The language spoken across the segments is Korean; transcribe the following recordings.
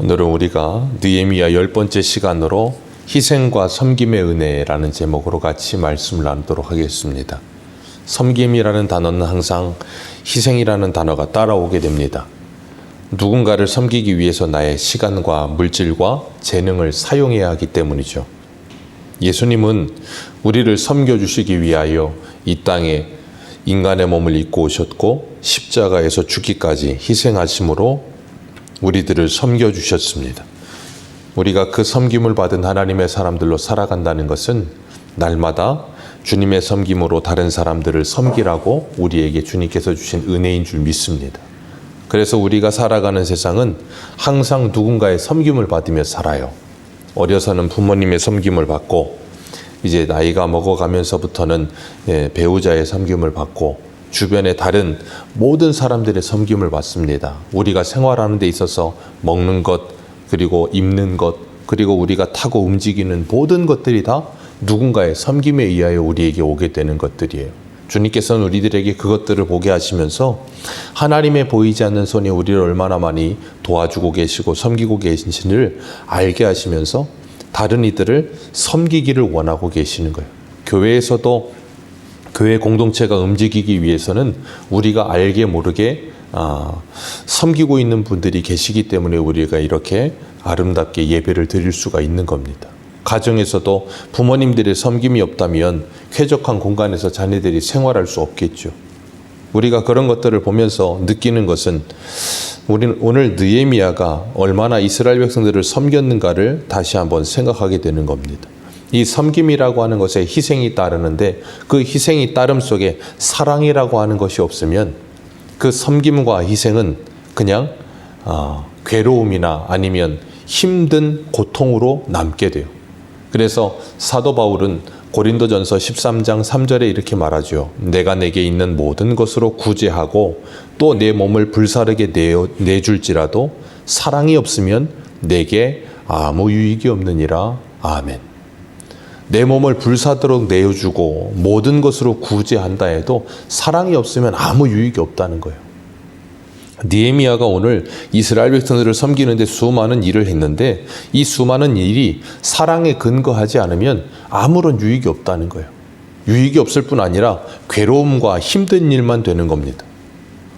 오늘은 우리가 느헤미야 열 번째 시간으로 희생과 섬김의 은혜라는 제목으로 같이 말씀을 나누도록 하겠습니다. 섬김이라는 단어는 항상 희생이라는 단어가 따라오게 됩니다. 누군가를 섬기기 위해서 나의 시간과 물질과 재능을 사용해야 하기 때문이죠. 예수님은 우리를 섬겨주시기 위하여 이 땅에 인간의 몸을 입고 오셨고 십자가에서 죽기까지 희생하심으로 우리들을 섬겨주셨습니다. 우리가 그 섬김을 받은 하나님의 사람들로 살아간다는 것은 날마다 주님의 섬김으로 다른 사람들을 섬기라고 우리에게 주님께서 주신 은혜인 줄 믿습니다. 그래서 우리가 살아가는 세상은 항상 누군가의 섬김을 받으며 살아요. 어려서는 부모님의 섬김을 받고 이제 나이가 먹어가면서부터는 예, 배우자의 섬김을 받고 주변의 다른 모든 사람들의 섬김을 받습니다. 우리가 생활하는 데 있어서 먹는 것 그리고 입는 것 그리고 우리가 타고 움직이는 모든 것들이 다 누군가의 섬김에 의하여 우리에게 오게 되는 것들이에요. 주님께서는 우리들에게 그것들을 보게 하시면서 하나님의 보이지 않는 손이 우리를 얼마나 많이 도와주고 계시고 섬기고 계신지를 알게 하시면서 다른 이들을 섬기기를 원하고 계시는 거예요. 교회에서도 교회 공동체가 움직이기 위해서는 우리가 알게 모르게 아, 섬기고 있는 분들이 계시기 때문에 우리가 이렇게 아름답게 예배를 드릴 수가 있는 겁니다. 가정에서도 부모님들의 섬김이 없다면 쾌적한 공간에서 자녀들이 생활할 수 없겠죠. 우리가 그런 것들을 보면서 느끼는 것은 우리는 오늘 느에미아가 얼마나 이스라엘 백성들을 섬겼는가를 다시 한번 생각하게 되는 겁니다. 이 섬김이라고 하는 것에 희생이 따르는데 그 희생이 따름 속에 사랑이라고 하는 것이 없으면 그 섬김과 희생은 그냥 어, 괴로움이나 아니면 힘든 고통으로 남게 돼요. 그래서 사도 바울은 고린도전서 13장 3절에 이렇게 말하죠. 내가 내게 있는 모든 것으로 구제하고 또 내 몸을 불사르게 내어, 내줄지라도 사랑이 없으면 내게 아무 유익이 없느니라. 아멘. 내 몸을 불사도록 내어주고 모든 것으로 구제한다 해도 사랑이 없으면 아무 유익이 없다는 거예요. 니에미아가 오늘 이스라엘 백성들을 섬기는데 수많은 일을 했는데 이 수많은 일이 사랑에 근거하지 않으면 아무런 유익이 없다는 거예요. 유익이 없을 뿐 아니라 괴로움과 힘든 일만 되는 겁니다.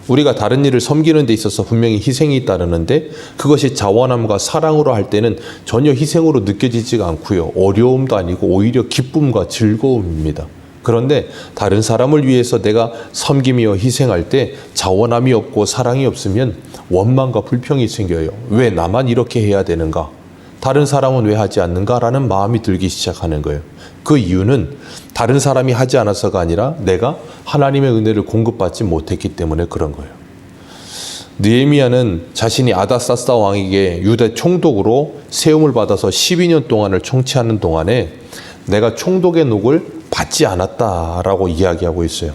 우리가 다른 일을 섬기는 데 있어서 분명히 희생이 따르는데 그것이 자원함과 사랑으로 할 때는 전혀 희생으로 느껴지지가 않고요. 어려움도 아니고 오히려 기쁨과 즐거움입니다. 그런데 다른 사람을 위해서 내가 섬김이여 희생할 때 자원함이 없고 사랑이 없으면 원망과 불평이 생겨요. 왜 나만 이렇게 해야 되는가? 다른 사람은 왜 하지 않는가라는 마음이 들기 시작하는 거예요. 그 이유는 다른 사람이 하지 않아서가 아니라 내가 하나님의 은혜를 공급받지 못했기 때문에 그런 거예요. 느헤미야는 자신이 아다사스다 왕에게 유대 총독으로 세움을 받아서 12년 동안을 총치하는 동안에 내가 총독의 녹을 받지 않았다라고 이야기하고 있어요.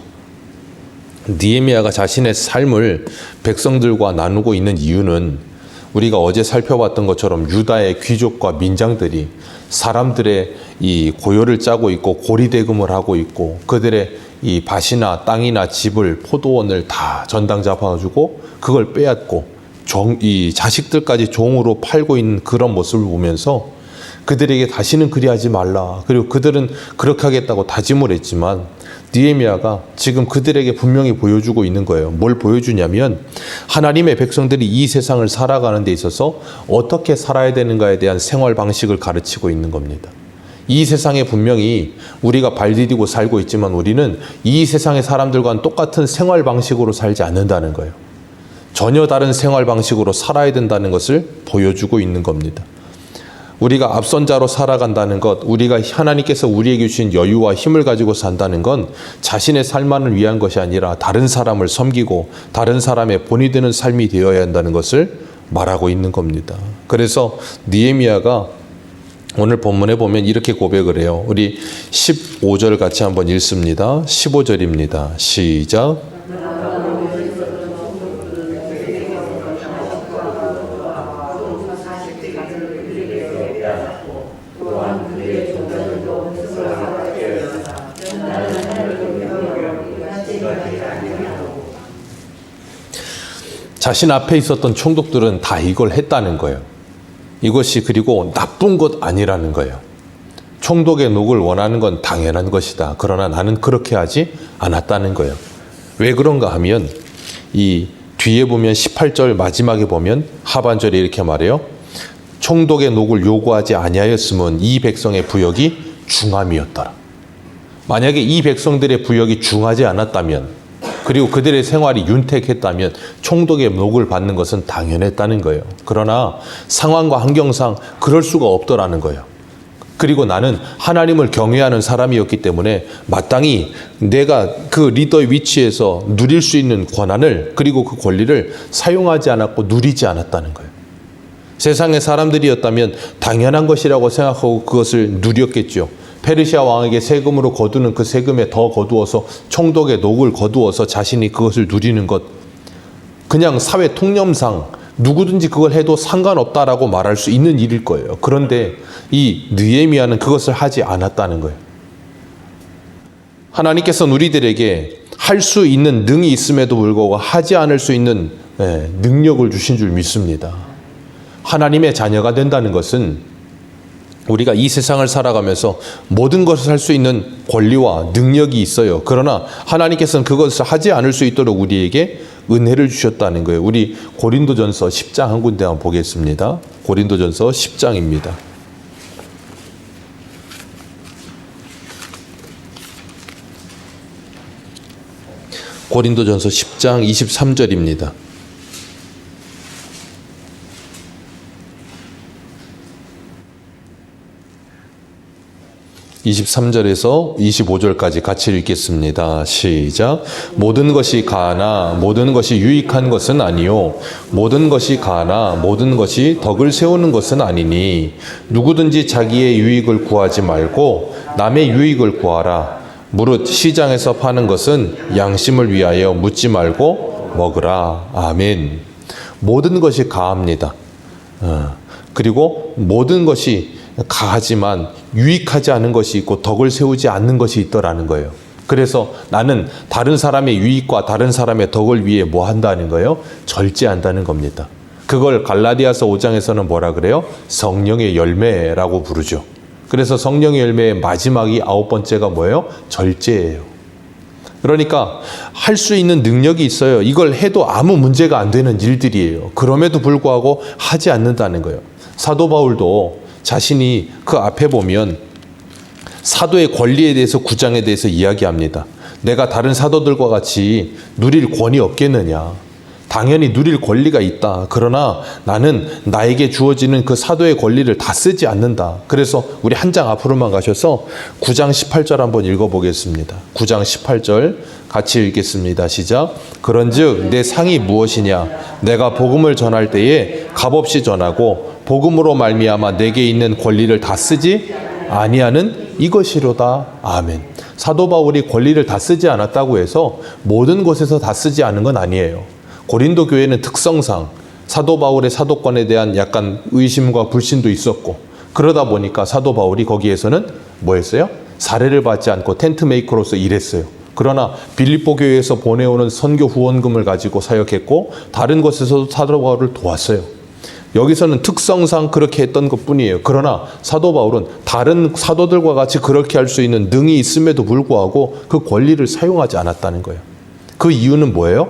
니에미아가 자신의 삶을 백성들과 나누고 있는 이유는 우리가 어제 살펴봤던 것처럼 유다의 귀족과 민장들이 사람들의 이 고요를 짜고 있고 고리대금을 하고 있고 그들의 이 밭이나 땅이나 집을 포도원을 다 전당 잡아가지고 그걸 빼앗고 종, 이 자식들까지 종으로 팔고 있는 그런 모습을 보면서 그들에게 다시는 그리하지 말라. 그리고 그들은 그렇게 하겠다고 다짐을 했지만 니에미아가 지금 그들에게 분명히 보여주고 있는 거예요. 뭘 보여주냐면 하나님의 백성들이 이 세상을 살아가는 데 있어서 어떻게 살아야 되는가에 대한 생활 방식을 가르치고 있는 겁니다. 이 세상에 분명히 우리가 발 디디고 살고 있지만 우리는 이 세상의 사람들과는 똑같은 생활 방식으로 살지 않는다는 거예요. 전혀 다른 생활 방식으로 살아야 된다는 것을 보여주고 있는 겁니다. 우리가 앞선 자로 살아간다는 것, 우리가 하나님께서 우리에게 주신 여유와 힘을 가지고 산다는 건 자신의 삶만을 위한 것이 아니라 다른 사람을 섬기고 다른 사람의 본이 되는 삶이 되어야 한다는 것을 말하고 있는 겁니다. 그래서 니에미아가 오늘 본문에 보면 이렇게 고백을 해요. 우리 15절 같이 한번 읽습니다. 15절입니다. 시작. 자신 앞에 있었던 총독들은 다 이걸 했다는 거예요. 이것이 그리고 나쁜 것 아니라는 거예요. 총독의 녹을 원하는 건 당연한 것이다. 그러나 나는 그렇게 하지 않았다는 거예요. 왜 그런가 하면 이 뒤에 보면 18절 마지막에 보면 하반절에 이렇게 말해요. 총독의 녹을 요구하지 아니하였으면 이 백성의 부역이 중함이었더라. 만약에 이 백성들의 부역이 중하지 않았다면 그리고 그들의 생활이 윤택했다면 총독의 녹을 받는 것은 당연했다는 거예요. 그러나 상황과 환경상 그럴 수가 없더라는 거예요. 그리고 나는 하나님을 경외하는 사람이었기 때문에 마땅히 내가 그 리더의 위치에서 누릴 수 있는 권한을 그리고 그 권리를 사용하지 않았고 누리지 않았다는 거예요. 세상의 사람들이었다면 당연한 것이라고 생각하고 그것을 누렸겠죠. 페르시아 왕에게 세금으로 거두는 그 세금에 더 거두어서 총독의 녹을 거두어서 자신이 그것을 누리는 것. 그냥 사회 통념상 누구든지 그걸 해도 상관없다라고 말할 수 있는 일일 거예요. 그런데 이 느헤미야는 그것을 하지 않았다는 거예요. 하나님께서 우리들에게 할 수 있는 능이 있음에도 불구하고 하지 않을 수 있는 예, 능력을 주신 줄 믿습니다. 하나님의 자녀가 된다는 것은 우리가 이 세상을 살아가면서 모든 것을 할 수 있는 권리와 능력이 있어요. 그러나 하나님께서는 그것을 하지 않을 수 있도록 우리에게 은혜를 주셨다는 거예요. 우리 고린도전서 10장 한 군데 한번 보겠습니다. 고린도전서 10장입니다. 고린도전서 10장 23절입니다. 23절에서 25절까지 같이 읽겠습니다. 시작. 모든 것이 가나 모든 것이 유익한 것은 아니요 모든 것이 가나 모든 것이 덕을 세우는 것은 아니니 누구든지 자기의 유익을 구하지 말고 남의 유익을 구하라. 무릇 시장에서 파는 것은 양심을 위하여 묻지 말고 먹으라. 아멘. 모든 것이 가합니다. 어, 그리고 모든 것이 가하지만 유익하지 않은 것이 있고 덕을 세우지 않는 것이 있더라는 거예요. 그래서 나는 다른 사람의 유익과 다른 사람의 덕을 위해 뭐 한다는 거예요? 절제한다는 겁니다. 그걸 갈라디아서 5장에서는 뭐라 그래요? 성령의 열매라고 부르죠. 그래서 성령의 열매의 마지막이 아홉 번째가 뭐예요? 절제예요. 그러니까 할 수 있는 능력이 있어요. 이걸 해도 아무 문제가 안 되는 일들이에요. 그럼에도 불구하고 하지 않는다는 거예요. 사도 바울도 자신이 그 앞에 보면 사도의 권리에 대해서 구장에 대해서 이야기합니다. 내가 다른 사도들과 같이 누릴 권이 없겠느냐. 당연히 누릴 권리가 있다. 그러나 나는 나에게 주어지는 그 사도의 권리를 다 쓰지 않는다. 그래서 우리 한 장 앞으로만 가셔서 9장 18절 한번 읽어보겠습니다. 9장 18절 같이 읽겠습니다. 시작. 그런즉 내 상이 무엇이냐? 내가 복음을 전할 때에 값없이 전하고 복음으로 말미암아 내게 있는 권리를 다 쓰지 아니하는 이것이로다. 아멘. 사도 바울이 권리를 다 쓰지 않았다고 해서 모든 곳에서 다 쓰지 않은 건 아니에요. 고린도 교회는 특성상 사도 바울의 사도권에 대한 약간 의심과 불신도 있었고 그러다 보니까 사도 바울이 거기에서는 뭐 했어요? 사례를 받지 않고 텐트 메이커로서 일했어요. 그러나 빌립보 교회에서 보내오는 선교 후원금을 가지고 사역했고 다른 곳에서도 사도 바울을 도왔어요. 여기서는 특성상 그렇게 했던 것 뿐이에요. 그러나 사도 바울은 다른 사도들과 같이 그렇게 할 수 있는 능이 있음에도 불구하고 그 권리를 사용하지 않았다는 거예요. 그 이유는 뭐예요?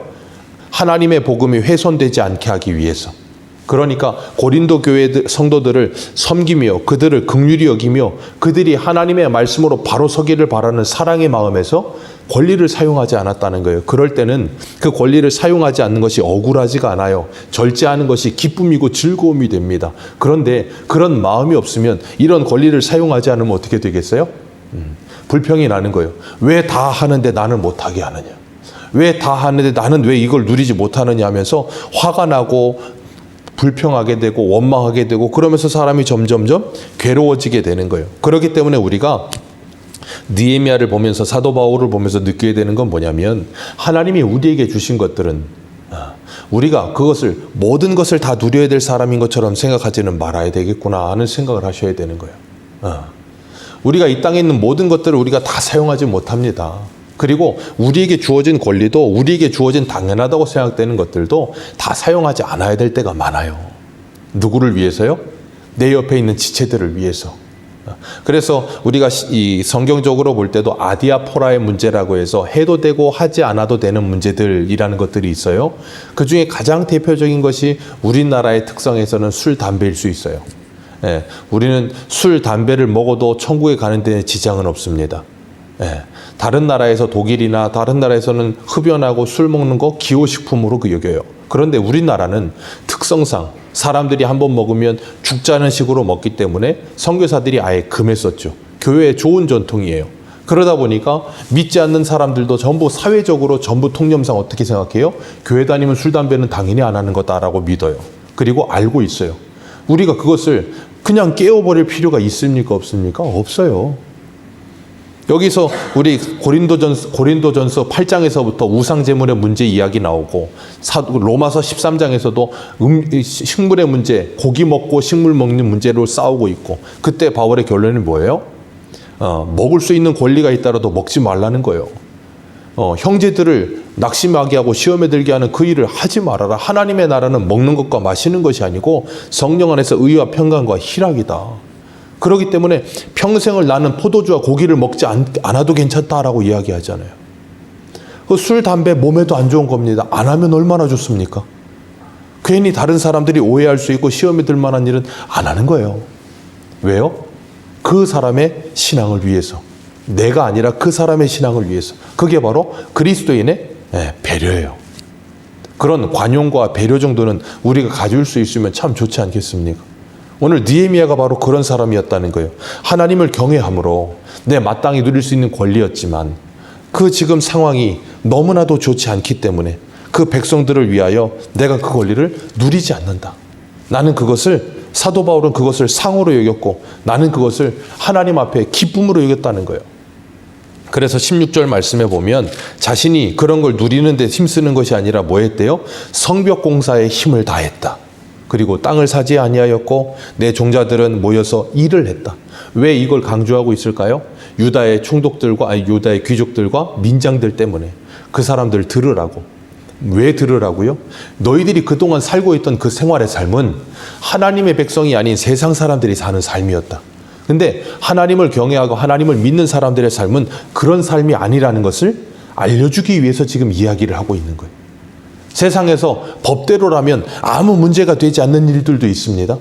하나님의 복음이 훼손되지 않게 하기 위해서. 그러니까 고린도 교회 성도들을 섬기며 그들을 극률히 여기며 그들이 하나님의 말씀으로 바로 서기를 바라는 사랑의 마음에서 권리를 사용하지 않았다는 거예요. 그럴 때는 그 권리를 사용하지 않는 것이 억울하지가 않아요. 절제하는 것이 기쁨이고 즐거움이 됩니다. 그런데 그런 마음이 없으면 이런 권리를 사용하지 않으면 어떻게 되겠어요? 음, 불평이 나는 거예요. 왜 다 하는데 나는 못하게 하느냐? 왜 다 하는데 나는 왜 이걸 누리지 못하느냐 하면서 화가 나고 불평하게 되고 원망하게 되고 그러면서 사람이 점점점 괴로워지게 되는 거예요. 그렇기 때문에 우리가 느헤미야를 보면서 사도 바울을 보면서 느끼게 되는 건 뭐냐면 하나님이 우리에게 주신 것들은 아, 우리가 그것을 모든 것을 다 누려야 될 사람인 것처럼 생각하지는 말아야 되겠구나 하는 생각을 하셔야 되는 거예요. 아, 우리가 이 땅에 있는 모든 것들을 우리가 다 사용하지 못합니다. 그리고 우리에게 주어진 권리도 우리에게 주어진 당연하다고 생각되는 것들도 다 사용하지 않아야 될 때가 많아요. 누구를 위해서요? 내 옆에 있는 지체들을 위해서. 그래서 우리가 시- 이 성경적으로 볼 때도 아디아포라의 문제라고 해서 해도 되고 하지 않아도 되는 문제들이라는 것들이 있어요. 그 중에 가장 대표적인 것이 우리나라의 특성에서는 술, 담배일 수 있어요. 예, 우리는 술, 담배를 먹어도 천국에 가는 데 지장은 없습니다. 예, 다른 나라에서 독일이나 다른 나라에서는 흡연하고 술 먹는 거 기호식품으로 그 여겨요. 그런데 우리나라는 특성상 사람들이 한 번 먹으면 죽자는 식으로 먹기 때문에 선교사들이 아예 금했었죠. 교회의 좋은 전통이에요. 그러다 보니까 믿지 않는 사람들도 전부 사회적으로 전부 통념상 어떻게 생각해요? 교회 다니면 술, 담배는 당연히 안 하는 거다라고 믿어요. 그리고 알고 있어요. 우리가 그것을 그냥 깨워버릴 필요가 있습니까? 없습니까? 없어요. 여기서 우리 고린도전서 고린도전서 8장에서부터 우상 제물의 문제 이야기 나오고 사, 로마서 13장에서도 음, 이 식물의 문제, 고기 먹고 식물 먹는 문제로 싸우고 있고 그때 바울의 결론이 뭐예요? 어, 먹을 수 있는 권리가 있다라도 먹지 말라는 거예요. 어, 형제들을 낙심하게 하고 시험에 들게 하는 그 일을 하지 말아라. 하나님의 나라는 먹는 것과 마시는 것이 아니고 성령 안에서 의와 평강과 희락이다. 그렇기 때문에 평생을 나는 포도주와 고기를 먹지 않, 않아도 괜찮다라고 이야기하잖아요. 그 술, 담배 몸에도 안 좋은 겁니다. 안 하면 얼마나 좋습니까? 괜히 다른 사람들이 오해할 수 있고 시험에 들 만한 일은 안 하는 거예요. 왜요? 그 사람의 신앙을 위해서. 내가 아니라 그 사람의 신앙을 위해서. 그게 바로 그리스도인의 예, 배려예요. 그런 관용과 배려 정도는 우리가 가질 수 있으면 참 좋지 않겠습니까? 오늘 느헤미야가 바로 그런 사람이었다는 거예요. 하나님을 경외함으로 내 마땅히 누릴 수 있는 권리였지만 그 지금 상황이 너무나도 좋지 않기 때문에 그 백성들을 위하여 내가 그 권리를 누리지 않는다. 나는 그것을 사도 바울은 그것을 상으로 여겼고 나는 그것을 하나님 앞에 기쁨으로 여겼다는 거예요. 그래서 16절 말씀에 보면 자신이 그런 걸 누리는 데 힘쓰는 것이 아니라 뭐 했대요? 성벽 공사에 힘을 다했다. 그리고 땅을 사지 아니하였고 내 종자들은 모여서 일을 했다. 왜 이걸 강조하고 있을까요? 유다의 총독들과 아니 유다의 귀족들과 민장들 때문에 그 사람들 들으라고. 왜 들으라고요? 너희들이 그동안 살고 있던 그 생활의 삶은 하나님의 백성이 아닌 세상 사람들이 사는 삶이었다. 근데 하나님을 경외하고 하나님을 믿는 사람들의 삶은 그런 삶이 아니라는 것을 알려주기 위해서 지금 이야기를 하고 있는 거예요. 세상에서 법대로라면 아무 문제가 되지 않는 일들도 있습니다.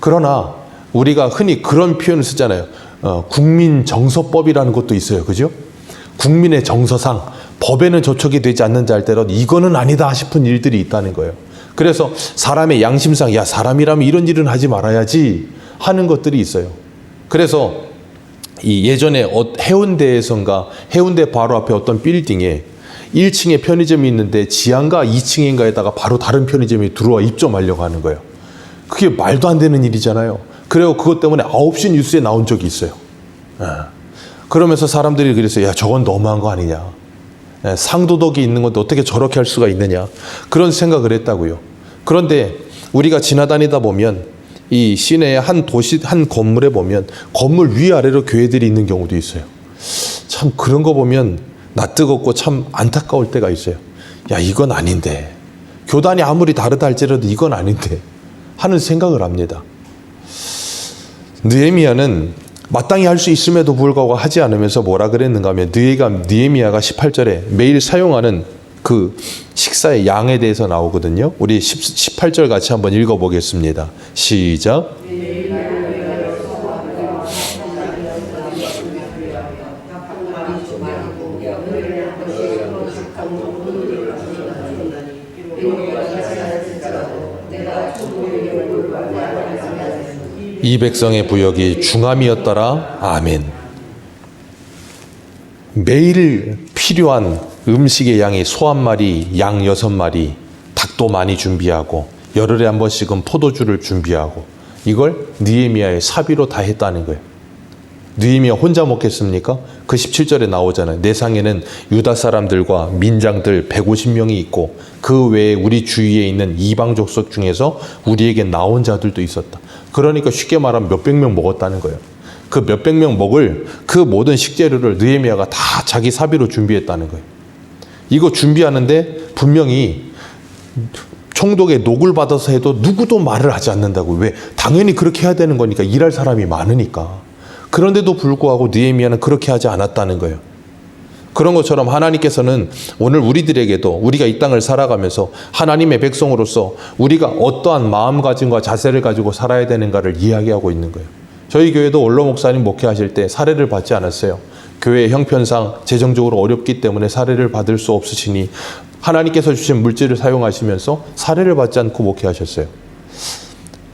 그러나 우리가 흔히 그런 표현을 쓰잖아요. 어, 국민 정서법이라는 것도 있어요. 그죠? 국민의 정서상 법에는 저촉이 되지 않는 자할 때라도 이거는 아니다 싶은 일들이 있다는 거예요. 그래서 사람의 양심상 야 사람이라면 이런 일은 하지 말아야지 하는 것들이 있어요. 그래서 이 예전에 어- 해운대에선가 해운대 바로 앞에 어떤 빌딩에 1층에 편의점이 있는데 지하인가 2층인가에다가 바로 다른 편의점이 들어와 입점하려고 하는 거예요. 그게 말도 안 되는 일이잖아요. 그리고 그것 때문에 9시 뉴스에 나온 적이 있어요. 예. 그러면서 사람들이 그랬어요. 야, 저건 너무한 거 아니냐. 예, 상도덕이 있는 건데 어떻게 저렇게 할 수가 있느냐. 그런 생각을 했다고요. 그런데 우리가 지나다니다 보면 이 시내의 한 도시, 한 건물에 보면 건물 위아래로 교회들이 있는 경우도 있어요. 참 그런 거 보면 낯뜨겁고 참 안타까울 때가 있어요. 야, 이건 아닌데. 교단이 아무리 다르다 할지라도 이건 아닌데. 하는 생각을 합니다. 느헤미야는 마땅히 할 수 있음에도 불구하고 하지 않으면서 뭐라 그랬는가 하면 느헤가 느헤미야가 18절에 매일 사용하는 그 식사의 양에 대해서 나오거든요. 우리 10, 18절 같이 한번 읽어 보겠습니다. 시작. 이 백성의 부역이 중함이었더라. 아멘. 매일 필요한 음식의 양이 소 한 마리, 양 여섯 마리, 닭도 많이 준비하고 열흘에 한 번씩은 포도주를 준비하고 이걸 느헤미야의 사비로 다 했다는 거예요. 느헤미야 혼자 먹겠습니까? 그 17절에 나오잖아요. 내 상에는 유다 사람들과 민장들 150명이 있고 그 외에 우리 주위에 있는 이방 족속 중에서 우리에게 나온 자들도 있었다. 그러니까 쉽게 말하면 몇백 명 먹었다는 거예요. 그 몇백 명 먹을 그 모든 식재료를 느헤미야가 다 자기 사비로 준비했다는 거예요. 이거 준비하는데 분명히 총독의 녹을 받아서 해도 누구도 말을 하지 않는다고 왜 당연히 그렇게 해야 되는 거니까 일할 사람이 많으니까 그런데도 불구하고 느헤미야는 그렇게 하지 않았다는 거예요. 그런 것처럼 하나님께서는 오늘 우리들에게도 우리가 이 땅을 살아가면서 하나님의 백성으로서 우리가 어떠한 마음가짐과 자세를 가지고 살아야 되는가를 이야기하고 있는 거예요. 저희 교회도 원로 목사님 목회하실 때 사례를 받지 않았어요. 교회 형편상 재정적으로 어렵기 때문에 사례를 받을 수 없으시니 하나님께서 주신 물질을 사용하시면서 사례를 받지 않고 목회하셨어요.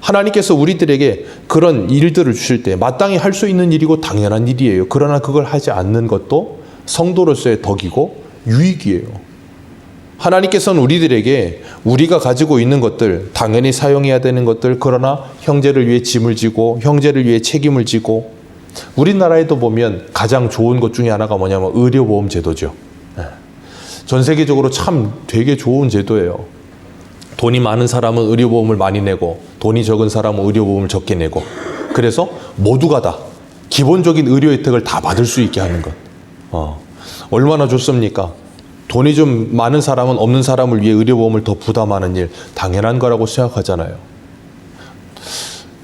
하나님께서 우리들에게 그런 일들을 주실 때 마땅히 할 수 있는 일이고 당연한 일이에요. 그러나 그걸 하지 않는 것도 성도로서의 덕이고 유익이에요. 하나님께서는 우리들에게 우리가 가지고 있는 것들, 당연히 사용해야 되는 것들, 그러나 형제를 위해 짐을 지고, 형제를 위해 책임을 지고, 우리나라에도 보면 가장 좋은 것 중에 하나가 뭐냐면 의료보험 제도죠. 예. 전 세계적으로 참 되게 좋은 제도예요. 돈이 많은 사람은 의료보험을 많이 내고, 돈이 적은 사람은 의료보험을 적게 내고, 그래서 모두가 다 기본적인 의료 혜택을 다 받을 수 있게 하는 것. 어, 얼마나 좋습니까? 돈이 좀 많은 사람은 없는 사람을 위해 의료보험을 더 부담하는 일 당연한 거라고 생각하잖아요.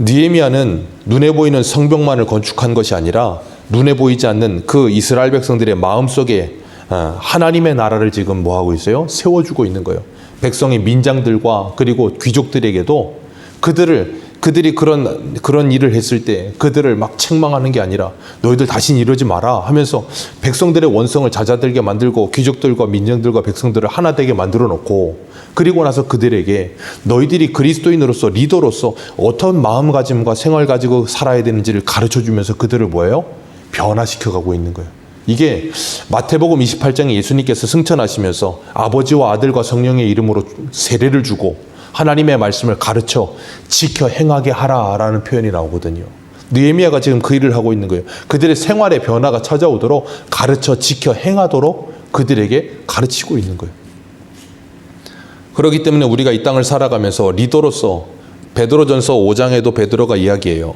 니에미아는 눈에 보이는 성벽만을 건축한 것이 아니라 눈에 보이지 않는 그 이스라엘 백성들의 마음속에 어, 하나님의 나라를 지금 뭐 하고 있어요? 세워주고 있는 거예요. 백성의 민장들과 그리고 귀족들에게도 그들을 그들이 그런 그런 일을 했을 때 그들을 막 책망하는 게 아니라 너희들 다신 이러지 마라 하면서 백성들의 원성을 잦아들게 만들고 귀족들과 민정들과 백성들을 하나 되게 만들어 놓고 그리고 나서 그들에게 너희들이 그리스도인으로서 리더로서 어떤 마음가짐과 생활 가지고 살아야 되는지를 가르쳐 주면서 그들을 뭐예요? 변화시켜 가고 있는 거예요. 이게 마태복음 28장에 예수님께서 승천하시면서 아버지와 아들과 성령의 이름으로 세례를 주고 하나님의 말씀을 가르쳐 지켜 행하게 하라라는 표현이 나오거든요. 느헤미야가 지금 그 일을 하고 있는 거예요. 그들의 생활의 변화가 찾아오도록 가르쳐 지켜 행하도록 그들에게 가르치고 있는 거예요. 그렇기 때문에 우리가 이 땅을 살아가면서 리더로서 베드로전서 5장에도 베드로가 이야기해요.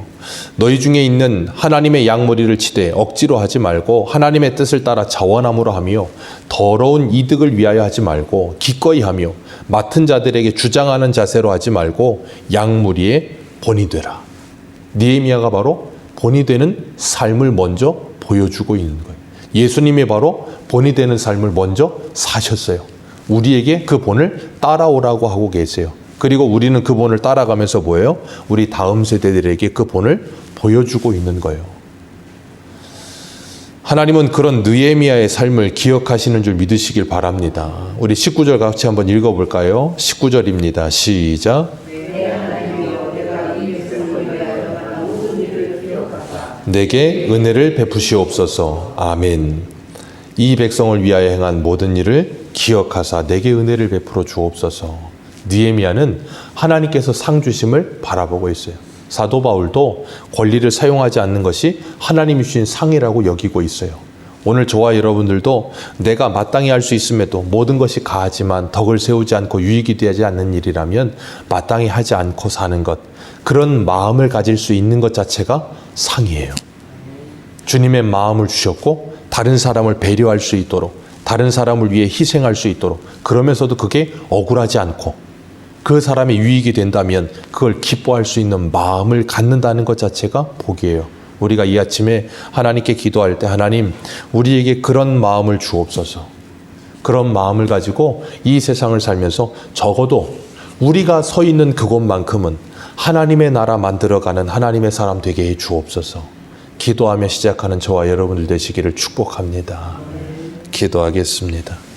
너희 중에 있는 하나님의 양머리를 치되 억지로 하지 말고 하나님의 뜻을 따라 자원함으로 하며 더러운 이득을 위하여 하지 말고 기꺼이 하며 맡은 자들에게 주장하는 자세로 하지 말고 양무리의 본이 되라. 니에미아가 바로 본이 되는 삶을 먼저 보여주고 있는 거예요. 예수님이 바로 본이 되는 삶을 먼저 사셨어요. 우리에게 그 본을 따라오라고 하고 계세요. 그리고 우리는 그 본을 따라가면서 뭐예요? 우리 다음 세대들에게 그 본을 보여주고 있는 거예요. 하나님은 그런 느에미아의 삶을 기억하시는 줄 믿으시길 바랍니다. 우리 19절 같이 한번 읽어볼까요? 19절입니다. 시작. 내게 은혜를 베푸시옵소서. 아멘. 이 백성을 위하여 행한 모든 일을 기억하사 내게 은혜를 베풀어 주옵소서. 니에미아는 하나님께서 상 주심을 바라보고 있어요. 사도 바울도 권리를 사용하지 않는 것이 하나님이 주신 상이라고 여기고 있어요. 오늘 저와 여러분들도 내가 마땅히 할 수 있음에도 모든 것이 가하지만 덕을 세우지 않고 유익이 되지 않는 일이라면 마땅히 하지 않고 사는 것 그런 마음을 가질 수 있는 것 자체가 상이에요. 주님의 마음을 주셨고 다른 사람을 배려할 수 있도록 다른 사람을 위해 희생할 수 있도록 그러면서도 그게 억울하지 않고 그 사람의 유익이 된다면 그걸 기뻐할 수 있는 마음을 갖는다는 것 자체가 복이에요. 우리가 이 아침에 하나님께 기도할 때 하나님 우리에게 그런 마음을 주옵소서. 그런 마음을 가지고 이 세상을 살면서 적어도 우리가 서 있는 그곳만큼은 하나님의 나라 만들어가는 하나님의 사람 되게 해 주옵소서. 기도하며 시작하는 저와 여러분들 되시기를 축복합니다. 기도하겠습니다.